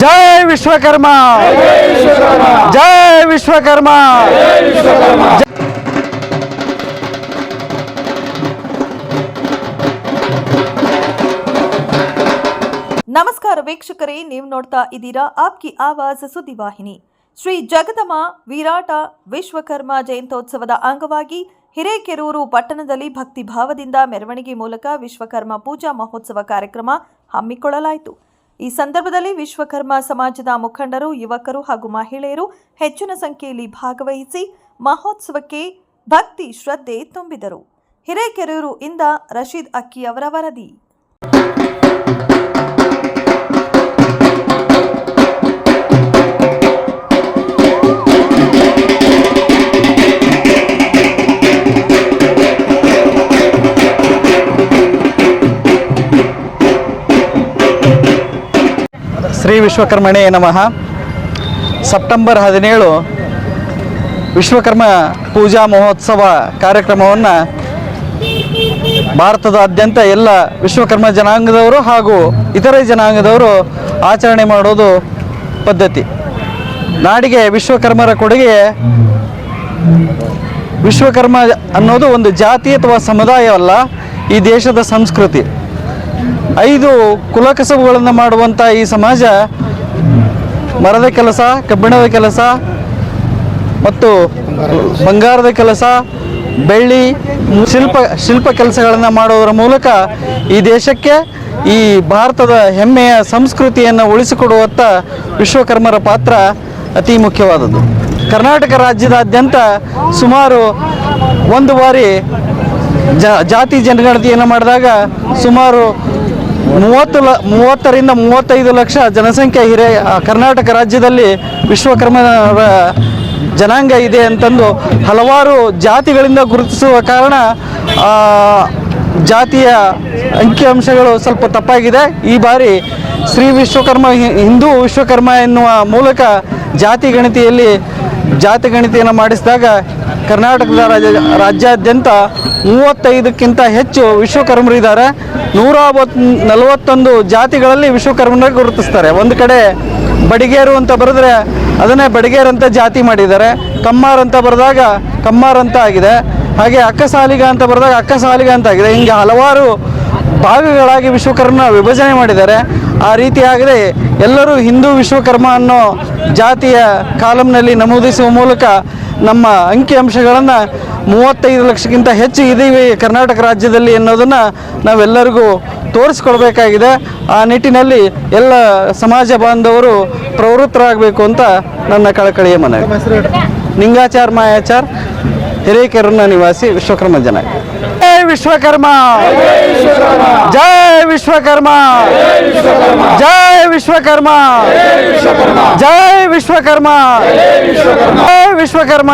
जय विश्वकर्मा जय विश्वकर्मा ನಮಸ್ಕಾರ ವೀಕ್ಷಕರೇ ನೀವು ನೋಡ್ತಾ ಇದ್ದೀರಾ ಆಪ್ಕಿ ಆವಾಜ್ ಸುದ್ದಿವಾಹಿನಿ ಶ್ರೀ ಜಗದಮ ವಿರಾಟ ವಿಶ್ವಕರ್ಮ ಜಯಂತ್ಯೋತ್ಸವದ ಅಂಗವಾಗಿ ಹಿರೇಕೆರೂರು ಪಟ್ಟಣದಲ್ಲಿ ಭಕ್ತಿ ಭಾವದಿಂದ ಮೆರವಣಿಗೆ ಮೂಲಕ ವಿಶ್ವಕರ್ಮ ಪೂಜಾ ಮಹೋತ್ಸವ ಕಾರ್ಯಕ್ರಮ ಹಮ್ಮಿಕೊಳ್ಳಲಾಯಿತು ಈ ಸಂದರ್ಭದಲ್ಲಿ ವಿಶ್ವಕರ್ಮ ಸಮಾಜದ ಮುಖಂಡರು, ಯುವಕರು ಹಾಗೂ ಮಹಿಳೆಯರು ಹೆಚ್ಚಿನ ಸಂಖ್ಯೆಯಲ್ಲಿ ಭಾಗವಹಿಸಿ ಮಹೋತ್ಸವಕ್ಕೆ ಭಕ್ತಿ, ಶ್ರದ್ಧೆ ತುಂಬಿದರು. ಹಿರೇಕೆರೂರು ಇಂದ ರಶೀದ್ ಅಕ್ಕಿ ಅವರ ವರದಿ. ಶ್ರೀ ವಿಶ್ವಕರ್ಮಣೆ ನಮಃ. ಸೆಪ್ಟೆಂಬರ್ ಹದಿನೇಳು ವಿಶ್ವಕರ್ಮ ಪೂಜಾ ಮಹೋತ್ಸವ ಕಾರ್ಯಕ್ರಮವನ್ನು ಭಾರತದಾದ್ಯಂತ ಎಲ್ಲ ವಿಶ್ವಕರ್ಮ ಜನಾಂಗದವರು ಹಾಗೂ ಇತರೆ ಜನಾಂಗದವರು ಆಚರಣೆ ಮಾಡೋದು ಪದ್ಧತಿ. ನಾಡಿಗೆ ವಿಶ್ವಕರ್ಮರ ಕೊಡುಗೆ ವಿಶ್ವಕರ್ಮ ಅನ್ನೋದು ಒಂದು ಜಾತಿ ಅಥವಾ ಸಮುದಾಯವಲ್ಲ, ಈ ದೇಶದ ಸಂಸ್ಕೃತಿ. ಐದು ಕುಲಕಸಬುಗಳನ್ನು ಮಾಡುವಂಥ ಈ ಸಮಾಜ ಮರದ ಕೆಲಸ, ಕಬ್ಬಿಣದ ಕೆಲಸ ಮತ್ತು ಬಂಗಾರದ ಕೆಲಸ, ಬೆಳ್ಳಿ, ಶಿಲ್ಪ ಶಿಲ್ಪ ಕೆಲಸಗಳನ್ನು ಮಾಡುವುದರ ಮೂಲಕ ಈ ದೇಶಕ್ಕೆ ಈ ಭಾರತದ ಹೆಮ್ಮೆಯ ಸಂಸ್ಕೃತಿಯನ್ನು ಉಳಿಸಿಕೊಡುವತ್ತ ವಿಶ್ವಕರ್ಮರ ಪಾತ್ರ ಅತಿ ಮುಖ್ಯವಾದದ್ದು. ಕರ್ನಾಟಕ ರಾಜ್ಯದಾದ್ಯಂತ ಸುಮಾರು ಒಂದು ಬಾರಿ ಜಾತಿ ಜನಗಣತಿಯನ್ನು ಮಾಡಿದಾಗ ಸುಮಾರು ಮೂವತ್ತು ಲ, ಮೂವತ್ತರಿಂದ ಮೂವತ್ತೈದು ಲಕ್ಷ ಜನಸಂಖ್ಯೆ ಹಿರಿಯ ಕರ್ನಾಟಕ ರಾಜ್ಯದಲ್ಲಿ ವಿಶ್ವಕರ್ಮ ಜನಾಂಗ ಇದೆ ಅಂತಂದು ಹಲವಾರು ಜಾತಿಗಳಿಂದ ಗುರುತಿಸುವ ಕಾರಣ ಜಾತಿಯ ಅಂಕಿಅಂಶಗಳು ಸ್ವಲ್ಪ ತಪ್ಪಾಗಿದೆ. ಈ ಬಾರಿ ಶ್ರೀ ವಿಶ್ವಕರ್ಮ ಹಿಂದೂ ವಿಶ್ವಕರ್ಮ ಎನ್ನುವ ಮೂಲಕ ಜಾತಿ ಗಣತಿಯಲ್ಲಿ ಜಾತಿ ಗಣತಿಯನ್ನು ಮಾಡಿಸಿದಾಗ ಕರ್ನಾಟಕದ ರಾಜ್ಯ ರಾಜ್ಯಾದ್ಯಂತ ಮೂವತ್ತೈದಕ್ಕಿಂತ ಹೆಚ್ಚು ವಿಶ್ವಕರ್ಮರಿದ್ದಾರೆ ನೂರ ನಲವತ್ತೊಂದು ಜಾತಿಗಳಲ್ಲಿ ವಿಶ್ವಕರ್ಮನ ಗುರುತಿಸ್ತಾರೆ. ಒಂದು ಕಡೆ ಬಡಿಗೇರು ಅಂತ ಬರೆದ್ರೆ ಅದನ್ನೇ ಬಡಿಗೇರ್ ಅಂತ ಜಾತಿ ಮಾಡಿದ್ದಾರೆ. ಕಮ್ಮಾರ್ ಅಂತ ಬರೆದಾಗ ಕಮ್ಮಾರ್ ಅಂತ ಆಗಿದೆ. ಹಾಗೆ ಅಕ್ಕಸಾಲಿಗ ಅಂತ ಬರೆದಾಗ ಅಕ್ಕಸಾಲಿಗ ಅಂತ ಆಗಿದೆ. ಹಿಂಗೆ ಹಲವಾರು ಭಾಗಗಳಾಗಿ ವಿಶ್ವಕರ್ಮನ ವಿಭಜನೆ ಮಾಡಿದ್ದಾರೆ. ಆ ರೀತಿಯಾಗದೆ ಎಲ್ಲರೂ ಹಿಂದೂ ವಿಶ್ವಕರ್ಮ ಅನ್ನೋ ಜಾತಿಯ ಕಾಲಂನಲ್ಲಿ ನಮೂದಿಸುವ ಮೂಲಕ ನಮ್ಮ ಅಂಕಿಅಂಶಗಳನ್ನು ಮೂವತ್ತೈದು ಲಕ್ಷಕ್ಕಿಂತ ಹೆಚ್ಚು ಇದ್ದೀವಿ ಕರ್ನಾಟಕ ರಾಜ್ಯದಲ್ಲಿ ಅನ್ನೋದನ್ನು ನಾವೆಲ್ಲರಿಗೂ ತೋರಿಸ್ಕೊಳ್ಬೇಕಾಗಿದೆ ಆ ನಿಟ್ಟಿನಲ್ಲಿ ಎಲ್ಲ ಸಮಾಜ ಬಾಂಧವರು ಪ್ರವೃತ್ತರಾಗಬೇಕು ಅಂತ ನನ್ನ ಕಳಕಳಿಯ ಮನವಿ. ನಿಂಗಾಚಾರ್ ಮಾಯಾಚಾರ್, ಹಿರೇಕೆರೂರಿನ ನಿವಾಸಿ ವಿಶ್ವಕರ್ಮ ಜನ ಜೈ ವಿಶ್ವಕರ್ಮ ಜೈ ವಿಶ್ವಕರ್ಮ ಜೈ ವಿಶ್ವಕರ್ಮ ಜೈ ವಿಶ್ವಕರ್ಮ ಜೈ ವಿಶ್ವಕರ್ಮ